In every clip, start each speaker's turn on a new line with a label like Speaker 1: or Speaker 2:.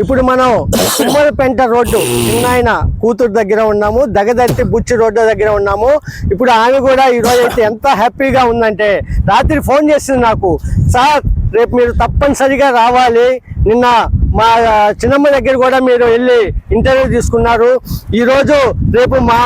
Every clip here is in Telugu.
Speaker 1: ఇప్పుడు మనం ఉమ్మరపెంట రోడ్డు చిన్నాయన కూతురు దగ్గర ఉన్నాము దగదర్తి బుచ్చి రోడ్డు దగ్గర ఉన్నాము. ఇప్పుడు ఆమె కూడా ఈరోజు అయితే ఎంత హ్యాపీగా ఉందంటే రాత్రి ఫోన్ చేసింది నాకు సార్ రేపు మీరు తప్పనిసరిగా రావాలి. నిన్న మా చిన్నమ్మ దగ్గర కూడా మీరు వెళ్ళి ఇంటర్వ్యూ తీసుకున్నారు. ఈరోజు రేపు మా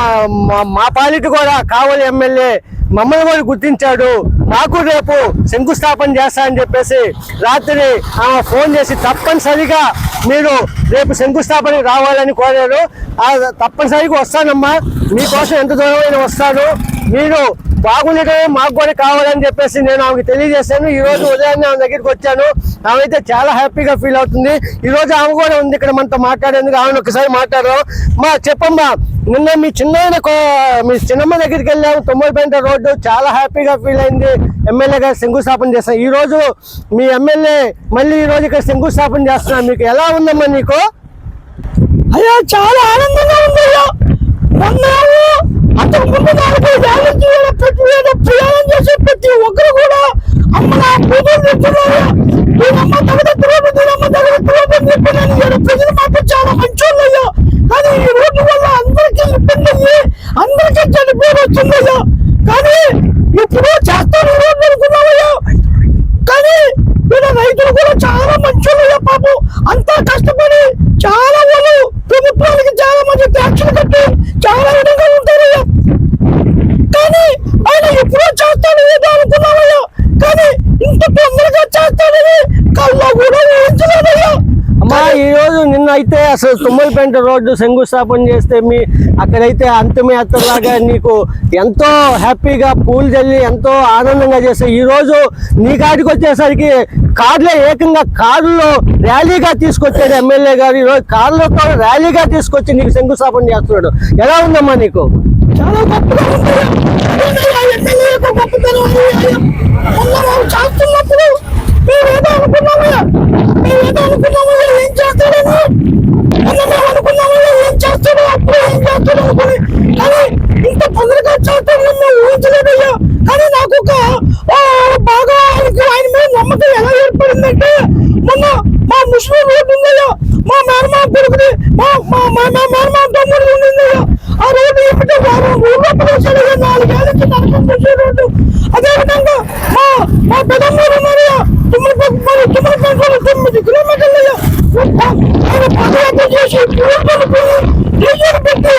Speaker 1: మా- మా కూడా కావలి ఎమ్మెల్యే మమ్మల్ని కూడా గుర్తించాడు. మాకు రేపు శంకుస్థాపన చేస్తా అని చెప్పేసి రాత్రి ఆమె ఫోన్ చేసి తప్పనిసరిగా మీరు రేపు శంకుస్థాపనకి రావాలని కోరారు. ఆ తప్పనిసరిగా వస్తానమ్మా. మీకోసం ఎంత దూరమైన వస్తాను. మీరు బాగుండటమే మాకు కూడా కావాలని చెప్పేసి నేను ఆమెకి తెలియజేశాను. ఈ రోజు ఉదయాన్నే ఆమె దగ్గరికి వచ్చాను. ఆమె అయితే చాలా హ్యాపీగా ఫీల్ అవుతుంది. ఈ రోజు ఆమె కూడా ఉంది ఇక్కడ మనతో మాట్లాడేందుకు. ఆమెను ఒకసారి మాట్లాడదాం. మా చెప్పమ్మా నిన్న మీ చిన్న మీ చిన్నమ్మ దగ్గరికి వెళ్ళాము. తొమ్మిదిపేంట రోడ్డు. చాలా హ్యాపీగా ఫీల్ అయింది. ఎమ్మెల్యే గారు శంకుస్థాపన చేస్తాం ఈ రోజు మీ ఎమ్మెల్యే మళ్ళీ ఈ రోజు ఇక్కడ శంకుస్థాపన చేస్తున్నారు. మీకు ఎలా ఉందమ్మా నీకు?
Speaker 2: అయ్యా చాలా ఆనందంగా ఉంది అయ్యా. మొన్నాడు అంతకు ముందు నాలుగు ప్రతి ఏదో ప్రయాణం చేసే ప్రతి ఒక్కరు కూడా అమ్మ నా పూజలు చేస్తున్నారు దీనమ్మ తగద తిరుగు దీనమ్మ తగద ప్రజలు చాలా మంచోళ్ళు కానీ ఈ రోడ్డు వల్ల అందరికీ ఇబ్బంది అయ్యి అందరికీ చనిపోయి వచ్చిందయ్యా. కానీ ఇప్పుడు చేస్తాను రోడ్డు అనుకున్నామయ్యా కానీ వీళ్ళ రైతులు కూడా చాలా మంచోళ్ళయ్యా పాపం. అంతా కష్టం చాలా వాళ్ళు ప్రభుత్వానికి చాలా మంది ట్యాక్సులు కట్టి చాలా విధంగా ఉంటారయ్యా కానీ ఆయన ఎప్పుడో చేస్తాడు ఏదో అనుకున్నామయ్యా కానీ ఇంత తొందరగా చేస్తాడని కళ్ళ కూడా ఊహించలేదయ్యా
Speaker 1: అమ్మా ఈ రోజు నిన్న అయితే అసలు తుమ్మలపేంట రోడ్డు శంకుస్థాపన చేస్తే మీ అక్కడైతే అంతిమయాత్రలాగా నీకు ఎంతో హ్యాపీగా పూలు చల్లి ఎంతో ఆనందంగా చేస్తే ఈరోజు నీ కాడికి వచ్చేసరికి కార్లో ఏకంగా కారులో ర్యాలీగా తీసుకొచ్చాడు ఎమ్మెల్యే గారు. ఈ రోజు కార్లతో ర్యాలీగా తీసుకొచ్చి నీకు శంకుస్థాపన చేస్తున్నాడు. ఎలా ఉందమ్మా నీకు?
Speaker 2: చాలా గొప్పగా ఉంది ఎమ్మెల్యే యొక్క గొప్పతనం అది అయ్యా. మొన్న మనం చేస్తున్నప్పుడు మేమేదో అనుకున్నామయ్యా మేమేదో అనుకున్నామయ్యా ఏం చేస్తాడని మొన్న మేము అనుకున్నామయ్యా ఏం చేస్తాడు అప్పుడు ఏం చేస్తాడు అనుకుని కానీ ఇంత తొందరగా చేస్తాడని మేము ఊహించలేదయ్యా కానీ నాకు ఒక ఆ, బాగా ఆయనకి ఆయన మీద నమ్మకం ఎలా ఏర్పడిందంటే మొన్న మా ముస్లిం రోడ్డు ఉందయ్యా మా మేనమా కొడుకుది మా మా మా మా మేనమా తమ్ముడు ఉందయ్యా ఆ రోడ్డు ఏమిటో వారం ఊళ్ళో ప్రవేశాలు నాలుగేళ్ళ నుంచి నరకం చేసే రోడ్డు అదే విధంగా మా మా పెదమ్మూరు ఉన్నారయ్యా తుమ్మల మరి తుమ్మల పెంకులు తొమ్మిది కిలోమీటర్లు అయ్యా ఆయన పాదయాత్ర చేసి పూర్వలు పోయి డీజేలు పెట్టి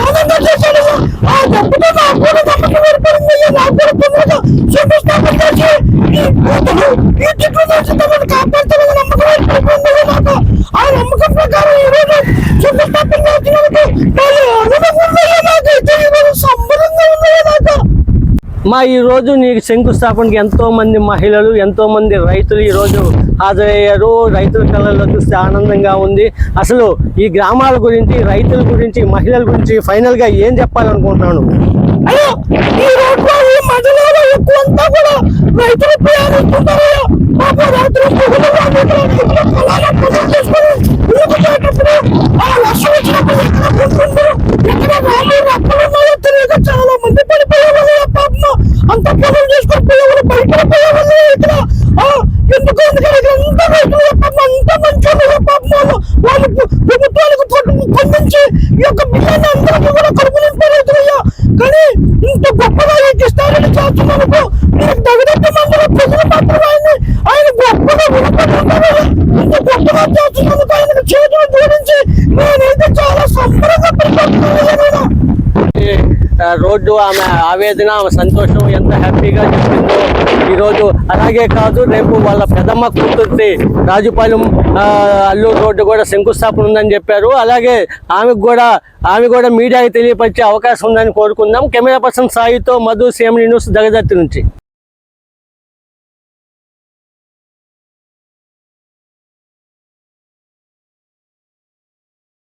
Speaker 2: ఆనందంగా చేశాడయ్యా ఆ డబ్బుతో నాకు కూడా నమ్మకం ఏర్పడిందయ్యా నాకు కూడా తొందరగా శంకుస్థాపన చేసి ఈ కూతురు ఈ చిట్లు
Speaker 1: మా ఈ రోజు నీకు శంకుస్థాపనకి ఎంతో మంది మహిళలు ఎంతో మంది రైతులు ఈరోజు హాజరయ్యారు. రైతుల కళ్ళల్లో చూస్తే ఆనందంగా ఉంది. అసలు ఈ గ్రామాల గురించి రైతుల గురించి మహిళల గురించి ఫైనల్గా ఏం చెప్పాలనుకుంటున్నాను
Speaker 2: అయ్యో రైతులు ఈ కూడా కడుపు నింపే రైతులయ్యా కానీ ఇంత గొప్పగా ఎక్కిస్తారని చేస్తున్నాను మీరు తగినట్టు మందిలో ప్రజలు మాత్రం ఆయన ఆయన గొప్పగా వినపడుతున్నారయ్యా ఇంత గొప్పగా చేస్తున్నందుకు ఆయనకు చేతులు జోడించి నేనైతే చాలా సంబరంగా పడిపోతున్నానయ్యా
Speaker 1: రోడ్డు ఆమె ఆవేదన ఆమె సంతోషం ఎంత హ్యాపీగా చెప్పిందో ఈరోజు. అలాగే కాదు రేపు వాళ్ళ పెదమ్మ కూతుర్ది రాజుపాలెం అల్లూరు రోడ్డు కూడా శంకుస్థాపన ఉందని చెప్పారు. అలాగే ఆమెకు కూడా ఆమె కూడా మీడియాకి తెలియపరిచే అవకాశం ఉందని కోరుకుందాం. కెమెరా పర్సన్ సాయితో మధు సీఎం న్యూస్ దగదత్తి నుంచి.